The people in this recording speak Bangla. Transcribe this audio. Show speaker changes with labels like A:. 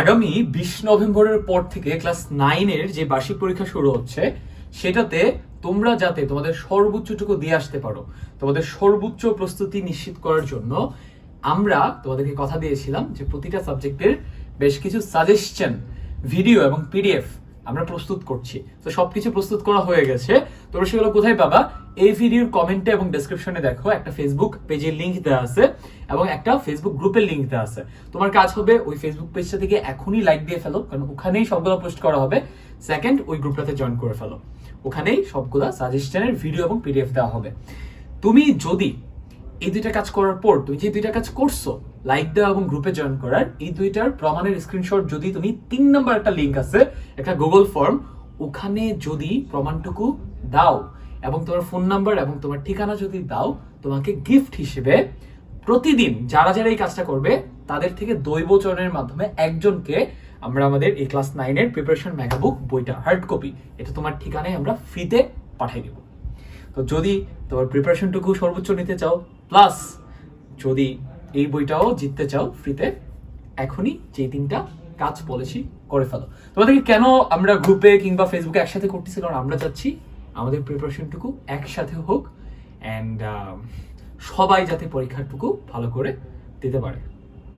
A: আগামী বিশ নভেম্বরের পর থেকে ক্লাস নাইনের যে বার্ষিক পরীক্ষা শুরু হচ্ছে, সেটাতে তোমরা যাতে তোমাদের সর্বোচ্চটুকু দিয়ে আসতে পারো, তোমাদের সর্বোচ্চ প্রস্তুতি নিশ্চিত করার জন্য আমরা তোমাদেরকে কথা দিয়েছিলাম যে প্রতিটা সাবজেক্টের বেশ কিছু সাজেশন, ভিডিও এবং পিডিএফ আমরা প্রস্তুত করছি। তো সবকিছু প্রস্তুত করা হয়ে গেছে। তোমরা সেগুলো কোথায় পাবা? এই ভিডিওর কমেন্টে এবং ডেসক্রিপশনে দেখো, একটা ফেসবুক পেজের লিংক দেওয়া আছে এবং একটা ফেসবুক গ্রুপের লিংক দেওয়া আছে। তোমার কাজ হবে ওই ফেসবুক পেজটা থেকে এখনই লাইক দিয়ে ফেলো, কারণ ওখানেই সবগুলো পোস্ট করা হবে। সেকেন্ড ওই গ্রুপটাতে জয়েন করে ফেলো। ওখানেই সবগুলা সাজেশনের ভিডিও এবং পিডিএফ দেওয়া হবে। তুমি যদি এই দুইটা কাজ করার পর তুমি যে দুইটা কাজ করছ লাইক দেওয়া এবং গ্রুপে জয়েন করার, এই দুইটার প্রমাণের স্ক্রিনশট যদি তুমি তিন নম্বর একটা লিঙ্ক আছে একটা গুগল ফর্ম ওখানে যদি প্রমাণটুকু দাও এবং তোমার ফোন নাম্বার এবং তোমার ঠিকানা যদি দাও, তোমাকে গিফট হিসেবে প্রতিদিন যারা যারা এই কাজটা করবে, তাদের থেকে দৈবচরণের মাধ্যমে একজনকে আমরা আমাদের এই ক্লাস নাইনের প্রিপারেশন মেগাবুক বইটা হার্ড কপি এটা তোমার ঠিকানায় আমরা ফ্রিতে পাঠিয়ে দেবো। তো যদি তোমার প্রিপারেশনটুকু সর্বোচ্চ নিতে চাও প্লাস যদি এই বইটাও জিততে চাও ফ্রিতে এখনই যে তিনটা কাজ বলেছি, করে ফেলো। তোমাদেরকে কেন আমরা গ্রুপে কিংবা ফেসবুকে একসাথে করতেছি কারণ আমরা চাচ্ছি আমাদের প্রিপারেশনটুকু একসাথে হোক অ্যান্ড সবাই যাতে পরীক্ষাটুকু ভালো করে দিতে পারে।